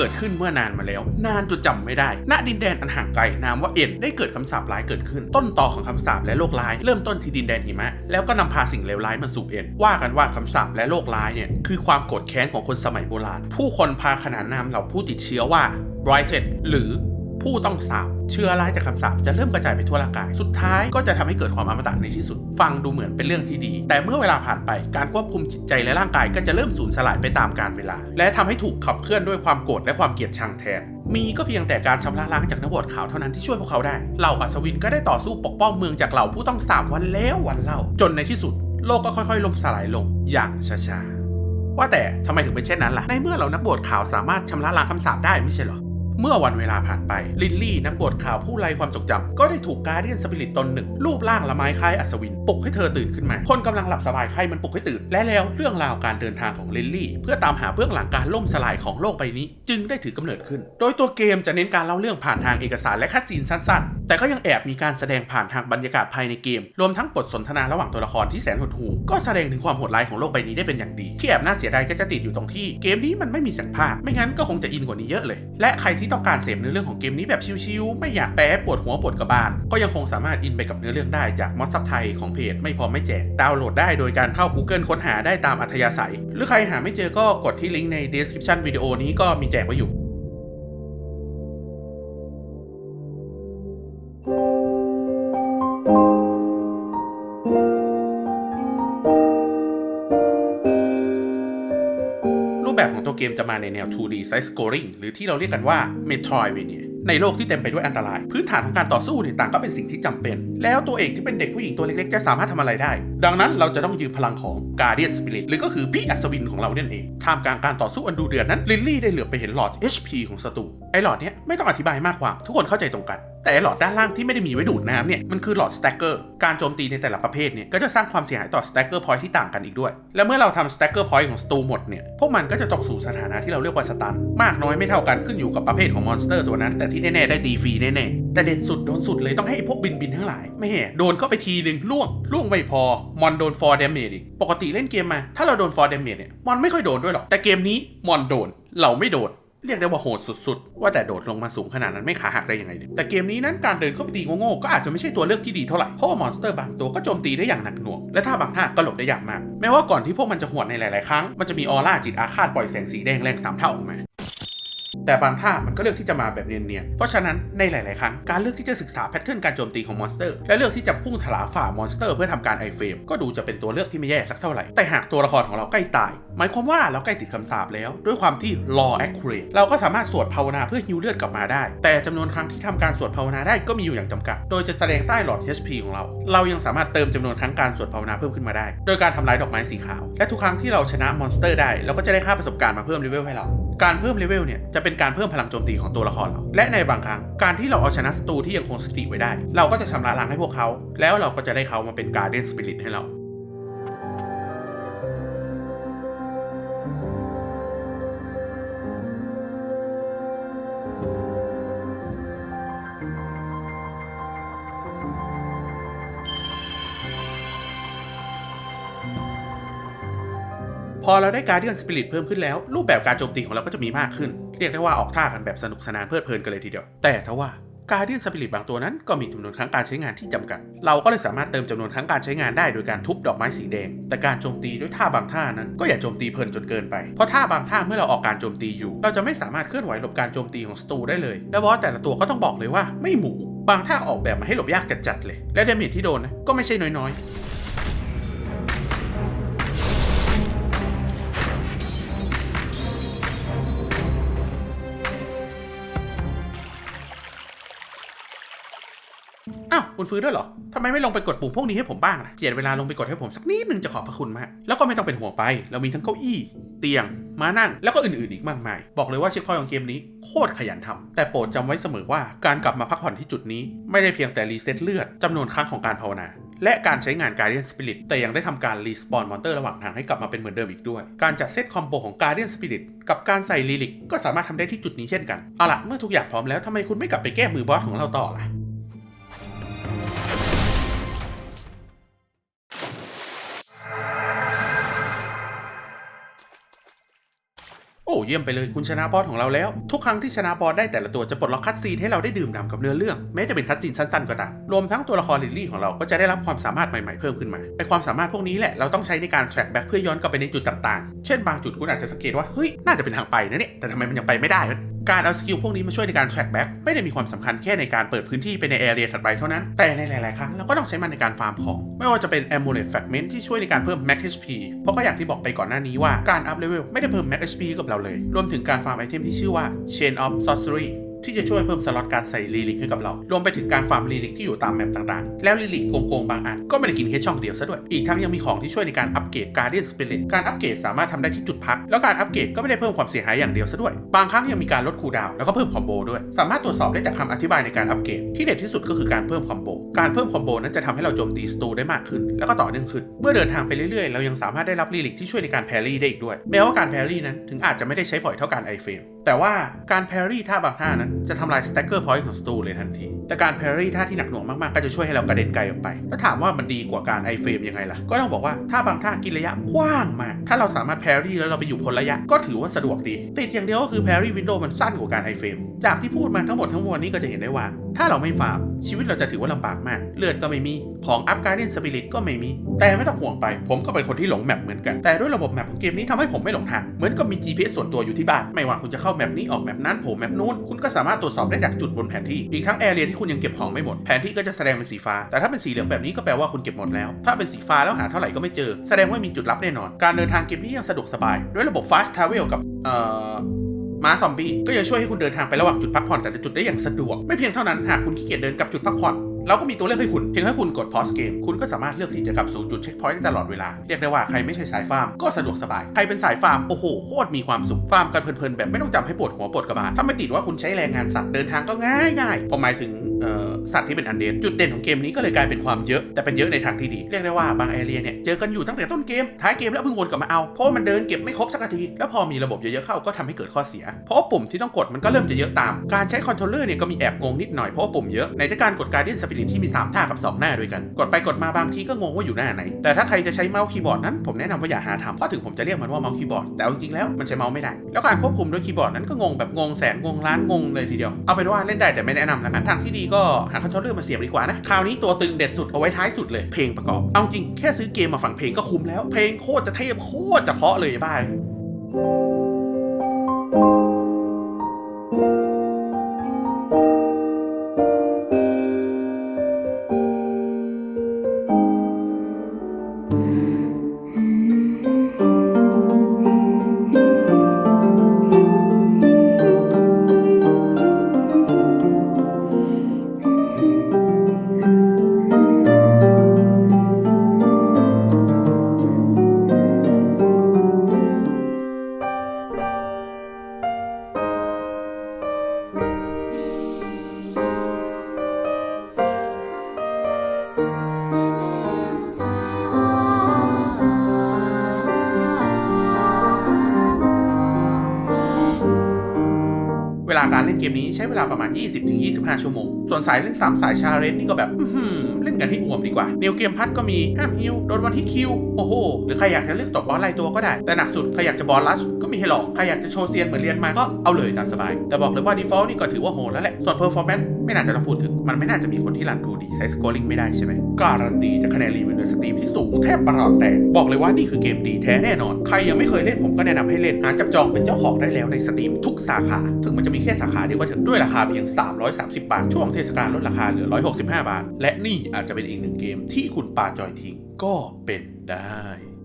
กิดขึ้นเมื่อนานมาแล้ว นานจนจำไม่ได้ ณ ดินแดนอันห่างไกลนามว่าเอ็ดได้เกิดคำสาปร้ายเกิดขึ้น ต้นต่อของคำสาปและโรคร้ายเริ่มต้นที่ดินแดนหิมะ แล้วก็นำพาสิ่งเลวร้ายมาสู่เอ็ด ว่ากันว่าคำสาปและโรคร้ายเนี่ยคือความโกรธแค้นของคนสมัยโบราณ ผู้คนพาขนานนามเหล่าผู้ติดเชื้อว่า blighted หรือ ผู้ต้องสาปเชื้อร้ายจากคำสาปจะเริ่มกระจายไปทั่วร่างกาย สุดท้ายก็จะทำให้เกิดความอมตะในที่สุด ฟังดูเหมือนเป็นเรื่องที่ดี แต่เมื่อเวลาผ่านไปการควบคุมจิตใจและร่างกายก็จะเริ่มสูญสลายไปตามกาลเวลา และทำให้ถูกขับเคลื่อนด้วยความโกรธและความเกลียดชังแทนมีก็เพียงแต่การชำระล้างจากนบวชขาวเท่านั้นที่ช่วยพวกเขาได้ เหล่าอัศวินก็ได้ต่อสู้ปกป้องเมืองจากเหล่าผู้ต้องสาปวันแล้ววันเล่า จนในที่สุด โลกก็ค่อยๆล่มสลายลงอย่างช้าๆว่าแต่ทำไมถึงเป็นเช่นนั้นล่ะ ในเมื่อเรานักบวชขาวสามารถชำระล้างคำสาปได้ไม่ใช่หรอ เมื่อวันเวลาผ่านไป ลินลี่นักบวชข่าวผู้ไร้ความทรงจำก็ได้ถูกการเดียนสปิริตตนหนึ่ง รูปร่างละไม้คล้ายอัศวินปลุกให้เธอตื่นขึ้นมา คนกำลังหลับสบายใครมันปลุกให้ตื่น และแล้วเรื่องราวการเดินทางของลินลี่ เพื่อตามหาเบื้องหลังการล่มสลายของโลกใบนี้ จึงได้ถือกำเนิดขึ้น โดยตัวเกมจะเน้นการเล่าเรื่องผ่านทางเอกสารและคัดซีนสั้นๆ แต่ก็ยังแอบมีการแสดงผ่านทางบรรยากาศภายในเกม รวมทั้งบทสนทนาระหว่างตัวละครที่แสนหดหู่ก็แสดงถึงความโหดร้ายของโลกใบนี้ได้เป็นอย่างดีที่แอบน่าเสียดายก็จะติดอยู่ตรงที่ เกมนี้มันไม่มีเสียงภาคไม่งั้นก็คงจะอินกว่านี้เยอะเลย และใครที่ต้องการเสพเนื้อเรื่องของเกมนี้แบบชิวๆไม่อยากแปลปวดหัวปวดกระบาล ก็ยังคงสามารถอินไปกับเนื้อเรื่องได้จากมอสซับไทยของเพจไม่พอไม่แจกดาวน์โหลดได้โดยการเข้า Google ค้นหาได้ตามอัธยาศัย หรือใครหาไม่เจอก็กดที่ลิงก์ใน description วิดีโอนี้ก็มีแจกไว้อยู่ แบบของตัวเกมจะมาในแนว 2D side scrolling หรือที่เราเรียกกันว่า Metroidvania ในโลกที่เต็มไปด้วยอันตราย พื้นฐานของการต่อสู้เนี่ยต่างก็เป็นสิ่งที่จำเป็น แล้วตัวเอกที่เป็นเด็กผู้หญิงตัวเล็กๆจะสามารถทำอะไรได้ ดังนั้นเราจะต้องยืมพลังของ Guardian Spirit หรือก็คือพี่อัศวินของเราเนี่ยเองท่ามกลางการต่อสู้อันดูเดือดนั้นลิลลี่ได้เหลือไปเห็นหลอด HP ของศัตรูไอ้หลอดเนี้ยไม่ต้องอธิบายมากความทุกคนเข้าใจตรงกัน แต่หลอดด้านล่างที่ไม่ได้มีไว้ดูดน้ำเนี่ยมันคือหลอดสแต็กเกอร์การโจมตีในแต่ละประเภทเนี่ยก็จะสร้างความเสียหายต่อสแต็กเกอร์พอยที่ต่างกันอีกด้วย และเมื่อเราทำสแต็กเกอร์พอยของสตูหมดเนี่ยพวกมันก็จะตกสู่สถานะที่เราเรียกว่าสตัน มากน้อยไม่เท่ากันขึ้นอยู่กับประเภทของมอนสเตอร์ตัวนั้น แต่ที่แน่ๆได้ตีฟรีแน่ๆแต่เด็ดสุดโดนสุดเลยต้องให้พวกบินบินทั้งหลายไม่แห่โดนเข้าไปทีหนึ่งล่วงล่วงไม่พอมอนโดน for damage อีกปกติเล่นเกมมา ถ้าเราโดน for damage เนี่ยมอนไม่ค่อยโดนด้วยหรอกแต่เกมนี้มอนโดนเราไม่โดน เรียกได้ว่าโหดสุดๆ ว่าแต่โดดลงมาสูงขนาดนั้นไม่ขาหักได้ยังไงเนี่ย แต่เกมนี้นั้นการเดินเข้าไปตีโง่ๆก็อาจจะไม่ใช่ตัวเลือกที่ดีเท่าไหร่ เพราะว่ามอนสเตอร์บางตัวก็โจมตีได้อย่างหนักหน่วง และถ้าบางท่าก็หลบได้ยากมาก แม้ว่าก่อนที่พวกมันจะหวดในหลายๆ ครั้ง มันจะมีออร่าจิตอาฆาตปล่อยแสงสีแดงแรงสามเท่าออกมา แต่บางท่ามันก็เลือกที่จะมาแบบเนียนๆ เพราะฉะนั้นในหลาย ๆ ครั้งการเลือกที่จะศึกษาแพทเทิร์นการโจมตีของมอนสเตอร์และเลือกที่จะพุ่งถลาฝ่ามอนสเตอร์เพื่อทำการไอเฟรมก็ดูจะเป็นตัวเลือกที่ไม่แย่สักเท่าไหร่ แต่หากตัวละครของเราใกล้ตาย หมายความว่าเราใกล้ติดคำสาปแล้ว ด้วยความที่ law accurate เราก็สามารถสวดภาวนาเพื่อฮิวเลือดกลับมาได้ แต่จำนวนครั้งที่ทำการสวดภาวนาได้ก็มีอยู่อย่างจำกัด โดยจะแสดงใต้หลอด HP ของเรา เรายังสามารถเติมจำนวนครั้งการสวดภาวนาเพิ่มขึ้นมาได้ โดยการทำลายดอกไม้สีขาว และทุกครั้งที่เราชนะมอนสเตอร์ได้เราก็จะได้ค่าประสบการณ์มาเพิ่มเลเวลให้เรา การเพิ่มเลเวลเนี่ยจะเป็นการเพิ่มพลังโจมตีของตัวละครเรา และในบางครั้งการที่เราเอาชนะศัตรูที่ยังคงสติไว้ได้ เราก็จะชำระล้างให้พวกเขา แล้วเราก็จะได้เขามาเป็นการเดนสปิริตให้เรา พอเราได้การเดียนสปิริตเพิ่มขึ้นแล้ว รูปแบบการโจมตีของเราก็จะมีมากขึ้น เรียกได้ว่าออกท่ากันแบบสนุกสนานเพลิดเพลินกันเลยทีเดียว แต่ทว่าการเดียนสปิริตบางตัวนั้นก็มีจำนวนครั้งการใช้งานที่จำกัด เราก็เลยสามารถเติมจำนวนครั้งการใช้งานได้โดยการทุบดอกไม้สีแดง แต่การโจมตีด้วยท่าบางท่านั้นก็อย่าโจมตีเพลินจนเกินไป เพราะท่าบางท่าเมื่อเราออกการโจมตีอยู่ เราจะไม่สามารถเคลื่อนไหวหลบการโจมตีของศัตรูได้เลย และบอสแต่ละตัวก็ต้องบอกเลยว่าไม่หมูบางท่าออกแบบมาให้หลบยากจัดๆเลย และเดเมจที่โดนนะก็ไม่ใช่น้อยๆ อ้าวคุณฟื้นด้วยเหรอทำไมไม่ลงไปกดปุ่มพวกนี้ให้ผมบ้างล่ะเจียดเวลาลงไปกดให้ผมสักนิดนึงจะขอบพระคุณมากแล้วก็ไม่ต้องเป็นห่วงไป เรามีทั้งเก้าอี้ เตียงมานั่งแล้วก็อื่นๆอีกมากมาย บอกเลยว่าเช็คพอยของเกมนี้โคตรขยันทำแต่โปรดจำไว้เสมอว่าการกลับมาพักผ่อนที่จุดนี้ ไม่ได้เพียงแต่รีเซ็ตเลือดจำนวนครั้งของการภาวนาและการใช้งาน Guardian Spirit แต่ยังได้ทำการรีสปอนมอนเตอร์ระหว่างทางให้กลับมาเป็นเหมือนเดิมอีกด้วย การจัดเซตคอมโบของ Guardian Spirit กับการใส่ลิลิกก็สามารถทำได้ที่จุดนี้เช่นกัน เอาละเมื่อทุกอย่างพร้อมแล้วทำไมคุณไม่กลับไปแก้มือบอสของเราต่อล่ะ เยี่ยมไปเลยคุณชนะบอสของเราแล้ว ทุกครั้งที่ชนะบอสได้แต่ละตัวจะปลดล็อกคัตซีนให้เราได้ดื่มด่ำกับเนื้อเรื่องแม้จะเป็นคัตซีนสั้นๆก็ตามรวมทั้งตัวละครลิลลี่ของเราก็จะได้รับความสามารถใหม่ๆเพิ่มขึ้นมาไอความสามารถพวกนี้แหละเราต้องใช้ในการแทร็กแบ็คเพื่อย้อนกลับไปในจุดต่างๆ เช่นบางจุดคุณอาจจะสังเกตว่าเฮ้ยน่าจะเป็นทางไปนะเนี่ยแต่ทำไมมันยังไปไม่ได้ การเอาสกิลพวกนี้มาช่วยในการ track back ไม่ได้มีความสำคัญแค่ในการเปิดพื้นที่ไปในแอเรียถัดไปเท่านั้น แต่ในหลาย ๆ ครั้งเราก็ต้องใช้มันในการฟาร์มของ ไม่ว่าจะเป็น amulet fragment ที่ช่วยในการเพิ่ม max HP เพราะก็อย่างที่บอกไปก่อนหน้านี้ว่าการ up level ไม่ได้เพิ่ม max HP กับเราเลย รวมถึงการฟาร์มไอเทมที่ชื่อว่า chain of sorcery ที่จะช่วยเพิ่มสล็อตการใส่ลีลิกให้กับเรา รวมไปถึงการฟาร์มลีลิกที่อยู่ตามแมปต่างๆ แล้วลีลิกโกงๆบางอันก็ไม่ได้กินแค่ช่องเดียวซะด้วย อีกทั้งยังมีของที่ช่วยในการอัปเกรดการเดียนสปิริตการอัปเกรดสามารถทำได้ที่จุดพัก แล้วการอัปเกรดก็ไม่ได้เพิ่มความเสียหายอย่างเดียวซะด้วย บางครั้งยังมีการลดคูดาวแล้วก็เพิ่มคอมโบด้วย สามารถตรวจสอบได้จากคำอธิบายในการอัปเกรดที่เด็ดที่สุดก็คือการเพิ่มคอมโบ การเพิ่มคอมโบนั้นจะทำให้เราโจมตีสตูได้มากขึ้น แล้วก็ต่อเนื่องขึ้น เมื่อเดินทางไปเรื่อยๆ เรายังสามารถได้รับลีลิกที่ช่วยในการแพรรี่ได้อีกด้วย แม้ว่าการแพรรี่นั้นถึงอาจจะไม่ได้ใช้บ่อยเท่าการไอเฟรม แต่ว่าการแพรรี่ท่าบางท่านั้นจะทำลายสแต็กเกอร์พอยต์ของสตูเลยทันที แต่การแพรรี่ท่าที่หนักหน่วงมากๆ ก็จะช่วยให้เรากระเด็นไกลออกไป แล้วถามว่ามันดีกว่าการไอเฟรมยังไงล่ะ ก็ต้องบอกว่าท่าบางท่ากินระยะกว้างมาก ถ้าเราสามารถแพรรี่แล้วเราไปอยู่พ้นระยะก็ถือว่าสะดวกดีติดอย่างเดียวก็คือแพรรี่วินโดว์มันสั้นกว่าการไอเฟรมจากที่พูดมาทั้งหมดทั้งมวลนี้ก็จะเห็นได้ว่า ถ้าเราไม่ฟาร์ม ชีวิตเราจะถือว่าลำบากมาก เลือดก็ไม่มี ของอัพการ์เดนสปิริตก็ไม่มี แต่ไม่ต้องห่วงไป ผมก็เป็นคนที่หลงแมปเหมือนกัน แต่ด้วยระบบแมปของเกมนี้ทำให้ผมไม่หลงทาง เหมือนกับมี GPS ส่วนตัวอยู่ที่บ้าน ไม่ว่าคุณจะเข้าแมปนี้ออกแมปนั้นโผล่แมปนู้น คุณก็สามารถตรวจสอบได้จากจุดบนแผนที่ อีกทั้งแอเรียที่คุณยังเก็บของไม่หมด แผนที่ก็จะแสดงเป็นสีฟ้า แต่ถ้าเป็นสีเหลืองแบบนี้ก็แปลว่าคุณเก็บหมดแล้ว ถ้าเป็นสีฟ้าแล้วหาเท่าไหร่ก็ไม่เจอ แสดงว่ามีจุดลับแน่นอน การเดินทางเกมนี้ยังสะดวกสบายด้วยระบบ fast travel กับเอ่อ ม้าซอมบี้ก็ยังช่วยให้คุณเดินทางไประหว่างจุดพักผ่อนแต่ละจุดได้อย่างสะดวก ไม่เพียงเท่านั้นหากคุณขี้เกียจเดินกลับจุดพักผ่อนเราก็มีตัวเลือกให้คุณ เพียงแค่คุณกด pause game คุณก็สามารถเลือกที่จะกลับสู่จุดเช็คพอยต์ได้ตลอดเวลา เรียกได้ว่าใครไม่ใช่สายฟาร์มก็สะดวกสบาย ใครเป็นสายฟาร์ม โอ้โห โคตรมีความสุข ฟาร์มกันเพลินๆ แบบไม่ต้องจำให้ปวดหัวปวดกระบาลถ้าไม่ติดว่าคุณใช้แรงงานสัตว์เดินทางก็ง่ายง่ายๆผมหมายถึง สัตว์ที่เป็นอันเดนจุดเด่นของเกมนี้ก็เลยกลายเป็นความเยอะแต่เป็นเยอะในทางที่ดี เรียกได้ว่าบางแอเรียเนี่ยเจอกันอยู่ตั้งแต่ต้นเกมท้ายเกมแล้วเพิ่งวนกลับมาเอาเพราะว่ามันเดินเก็บไม่ครบสักทีแล้วพอมีระบบเยอะๆเข้าก็ทำให้เกิดข้อเสีย เพราะปุ่มที่ต้องกดมันก็เริ่มจะเยอะตาม การใช้คอนโทรลเลอร์เนี่ยก็มีแอบงงนิดหน่อยเพราะปุ่มเยอะในที่การกดการเดียนสปิริตที่มี 3 ท่ากับ 2 หน้าด้วยกัน กดไปกดมาบางทีก็งงว่าอยู่หน้าไหน แต่ถ้าใครจะใช้เมาส์คีย์บอร์ดนั้นผมแนะนำว่าอย่าหาทำเพราะถึงผมจะเรียกมันว่าเมาส์คีย์บอร์ดแต่จริงๆแล้วมันใช้เมาส์ไม่ได้แล้วการควบคุมด้วยคีย์บอร์ดนั้นก็งงแบบงงแสนงงล้านงงเลยทีเดียวเอาเป็นว่าเล่นได้แต่ไม่แนะนำแล้วกันทางที่ดีก็หาคอนโทรลเลอร์มาเสียบดีกว่านะ คราวนี้ตัวตึงเด็ดสุดเอาไว้ท้ายสุดเลย เพลงประกอบ เอาจริงแค่ซื้อเกมมาฟังเพลงก็คุ้มแล้ว เพลงโคตรจะเทพโคตรจะเพาะเลยบ้า เล่นเกมนี้ใช้เวลาประมาณ 20-25 ชั่วโมง ส่วนสายเล่น3สายชาเลนจ์นี่ก็แบบเล่นกันให้อ่วมดีกว่าเนวเกมพัดก็มีห้ามฮิวโดนวันที่คิว โอ้โห หรือใครอยากจะเลือกตบบอสรายตัวก็ได้ แต่หนักสุด ใครอยากจะบอสลัชก็มีให้ลอง ใครอยากจะโชว์เซียนเหมือนเรียนมาก็เอาเลยตามสบาย แต่บอกเลยว่า default นี่ก็ถือว่าโหดแล้วแหละ ส่วน performance ไม่น่าจะต้องพูดถึง มันไม่น่าจะมีคนที่รันดูดีไซส์ scoring ไม่ได้ใช่ไหม การันตีจากคะแนนรีวิวในสตรีมที่สูงแทบประหลอดแตก บอกเลยว่านี่คือเกมดีแท้แน่นอน ใครยังไม่เคยเล่นผมก็แนะนำให้เล่น หาจับจองเป็นเจ้าของได้แล้วในสตรีมทุกสาขา ถึงมันจะมีแค่สาขาเดียวก็เถอะด้วยราคาเพียง 330 บาท ช่วงเทศกาลลดราคาเหลือ 165 บาท และนี่อาจจะเป็นอีกหนึ่งเกมที่คุณปาจอยทิ้ง ก็เป็นได้